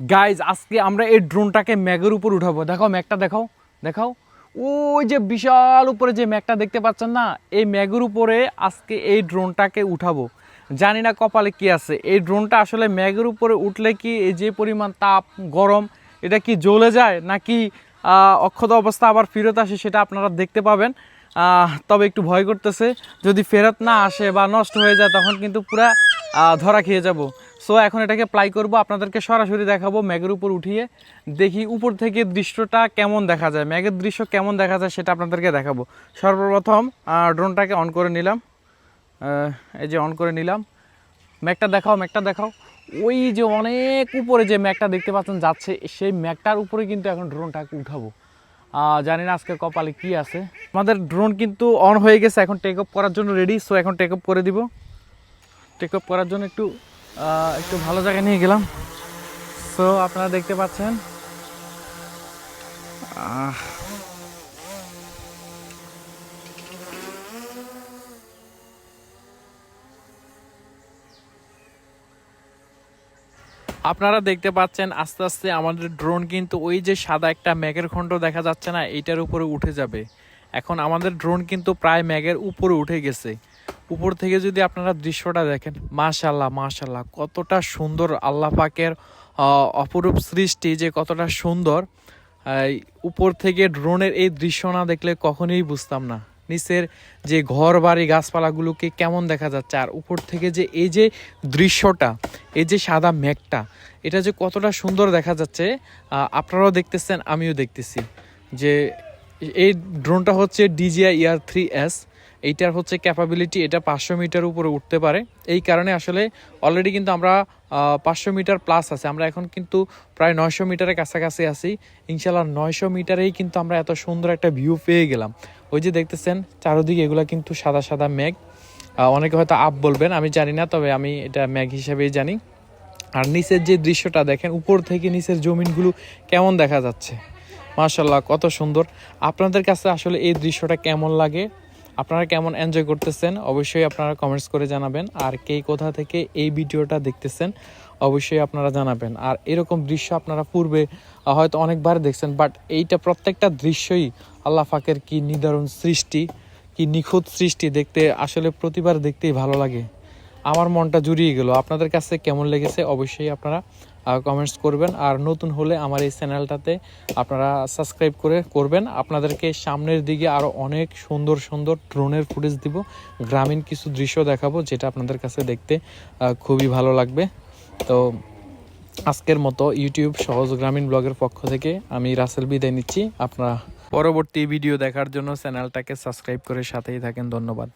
Guys আজকে আমরা এই ড্রোনটাকে ম্যাগের উপর উঠাবো। দেখাও ম্যাগটা, দেখাও দেখাও। ওই যে বিশাল উপরে যে ম্যাগটা দেখতে পাচ্ছেন না, এই ম্যাগের উপরে আজকে এই ড্রোনটাকে উঠাবো। জানি না কপালে কি আছে। এই ড্রোনটা আসলে ম্যাগের উপরে উঠলে কি এই যে পরিমাণ তাপ, গরম, এটা কি জ্বলে যায় নাকি অক্ষত অবস্থা আবার ফেরত আসে সেটা আপনারা দেখতে পাবেন। তবে একটু ভয় করতেছে। যদি ফেরত না আসে বা নষ্ট হয়ে যায়, তখন কিন্তু পুরা ধরা খেয়ে যাব। সো এখন এটাকে প্লাই করব, আপনাদেরকে সরাসরি দেখাবো ম্যাগের উপর উঠিয়ে। দেখি উপর থেকে দৃশ্যটা কেমন দেখা যায়। ম্যাগের দৃশ্য কেমন দেখা যায় সেটা আপনাদেরকে দেখাবো। সর্বপ্রথম ড্রোনটাকে অন করে নিলাম। এই যে অন করে নিলাম। ম্যাগটা দেখাও ম্যাগটা দেখাও। ওই যে অনেক উপরে যে ম্যাগটা দেখতে পাচ্ছেন যাচ্ছে, সেই ম্যাগটার উপরে কিন্তু এখন ড্রোনটাকে উঠাবো। জানি না আজকে কপালে কি আছে। আমাদের ড্রোন কিন্তু অন হয়ে গেছে, এখন টেক অফ করার জন্য রেডি সো এখন টেক অফ করে দিব। টেক অফ করার জন্য একটু একটু ভালো জায়গায় নিয়ে গেলাম। সো আপনারা দেখতে পাচ্ছেন আপনারা দেখতে পাচ্ছেন, আস্তে আস্তে আমাদের ড্রোন কিন্তু ওই যে সাদা একটা ম্যাগের খণ্ড দেখা যাচ্ছে না, এইটার উপরে উঠে যাবে। এখন আমাদের ড্রোন কিন্তু প্রায় ম্যাগের উপরে উঠে গেছে। উপর থেকে যদি আপনারা দৃশ্যটা দেখেন মাশাল্লাহ মাশাল্লাহ কতটা সুন্দর আল্লাহ পাকের অপরূপ সৃষ্টি যে কতটা সুন্দর। উপর থেকে ড্রোনের এই দৃশ্য না দেখলে কখনোই বুঝতাম না। নিচের যে ঘর বাড়ি গাছপালাগুলোকে কেমন দেখা যাচ্ছে, আর উপর থেকে যে এই যে দৃশ্যটা, এই যে সাদা মেঘটা, এটা যে কতটা সুন্দর দেখা যাচ্ছে আপনারাও দেখতেছেন, আমিও দেখতেছি। যে এই ড্রোনটা হচ্ছে ডিজিআই ইয়ার থ্রি এস এইটার হচ্ছে ক্যাপাবিলিটি এটা পাঁচশো মিটার উপরে উঠতে পারে। এই কারণে আসলে অলরেডি কিন্তু আমরা পাঁচশো মিটার প্লাস আছে। আমরা এখন কিন্তু প্রায় নয়শো মিটারের কাছাকাছি আছি। ইনশাল্লাহ নয়শো মিটারেই কিন্তু আমরা এত সুন্দর একটা ভিউ পেয়ে গেলাম। ওই যে দেখতেছেন, চারোদিকে এগুলো কিন্তু সাদা সাদা মেঘ। অনেকে হয়তো আপ বলবেন, আমি জানি না, তবে আমি এটা ম্যাগ হিসেবেই জানি। আর নিচের যে দৃশ্যটা দেখেন, উপর থেকে নিচের জমিনগুলো কেমন দেখা যাচ্ছে? মাশাল্লাহ কত সুন্দর। আপনাদের কাছে আসলে এই দৃশ্যটা কেমন লাগে? আপনারা কেমন এনজয় করতেছেন, অবশ্যই আপনারা কমেন্টস করে জানাবেন। আর কে কোথা থেকে এই ভিডিওটা দেখতেছেন, অবশ্যই আপনারা জানাবেন। আর এরকম দৃশ্য আপনারা পূর্বে হয়তো অনেকবার দেখছেন বাট এইটা প্রত্যেকটা দৃশ্যই আল্লাহ ফাকের কি নিদারুণ সৃষ্টি, কি নিখুঁত সৃষ্টি দেখতে, আসলে প্রতিবার দেখতেই ভালো লাগে। আমার মনটা জুড়িয়ে গেল। আপনাদের কাছে কেমন লেগেছে, অবশ্যই আপনারা কমেন্টস করবেন। আর নতুন হলে আমার এই চ্যানেলটাতে আপনারা সাবস্ক্রাইব করে করবেন। আপনাদেরকে সামনের দিকে আরও অনেক সুন্দর সুন্দর ড্রোনের ফুটেজ দিব। গ্রামীণ কিছু দৃশ্য দেখাবো, যেটা আপনাদের কাছে দেখতে খুবই ভালো লাগবে। তো আজকের মতো ইউটিউব সহজ গ্রামীণ ব্লগের পক্ষ থেকে আমি রাসেল বিদায় নিচ্ছি। আপনারা পরবর্তী ভিডিও দেখার জন্য চ্যানেলটাকে সাবস্ক্রাইব করে সাথেই থাকেন। ধন্যবাদ।